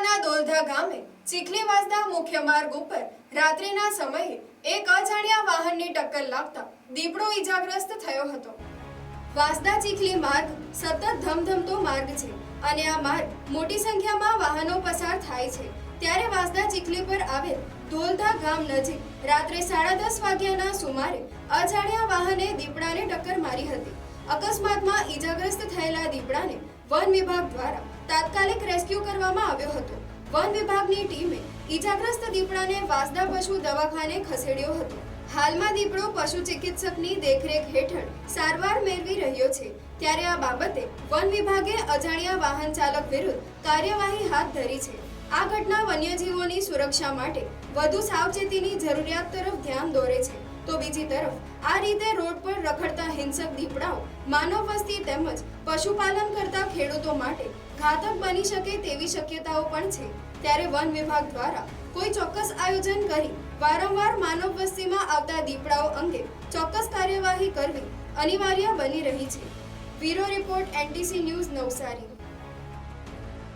તાલુકાના દોલધા ગામે ચીખલી મુખ્ય માર્ગ ઉપર રાત્રિના સમયે એક અજાણ્યા વાહનની ટક્કર લાગતા દીપડો ઈજાગ્રસ્ત થયો હતો. વાસદા ચીખલી માર્ગ સતત ધમધમતો માર્ગ છે અને આ માર્ગ મોટી સંખ્યામાં વાહનો પસાર થાય છે. ત્યારે વાસદા ચીખલી પર આવેલ ધોલધા ગામ નજીક રાત્રે સાડા દસ વાગ્યાના સુમારે અજાણ્યા વાહને દીપડાને ટક્કર મારી હતી. અકસ્માતમાં ઈજાગ્રસ્ત થયેલા દીપડાને વન વિભાગ દ્વારા તાત્કાલિક રેસ્ક્યુ કરવામાં આવ્યો હતો. વન વિભાગની ટીમે ઈજાગ્રસ્ત દીપડાને વાસદા પશુ દવાખાને ખસેડ્યો હતો. હાલમાં દીપડો પશુ ચિકિત્સકની દેખરેખ હેઠળ સારવાર મેળવી રહ્યો છે. ત્યારે આ બાબતે વન વિભાગે અજાણ્યા વાહન ચાલક વિરુદ્ધ કાર્યવાહી હાથ ધરી છે. આ ઘટના વન્યજીવોની સુરક્ષા માટે વધુ સાવચેતીની જરૂરિયાત તરફ ધ્યાન દોરે છે. તો બીજી તરફ, આ રીતે રોડ પર રખડતા હિંસક દીપડાઓ, માનવ વસ્તી તેમજ પશુપાલન કરતા ખેડૂતો માટે ઘાતક બની શકે તેવી શક્યતાઓ પણ છે. ત્યારે વન વિભાગ દ્વારા કોઈ ચોક્કસ આયોજન કરી વારંવાર માનવ વસ્તીમાં આવતા દીપડાઓ અંગે ચોક્કસ કાર્યવાહી કરવી અનિવાર્ય બની રહી છે. Bureau report NTC news Navsari.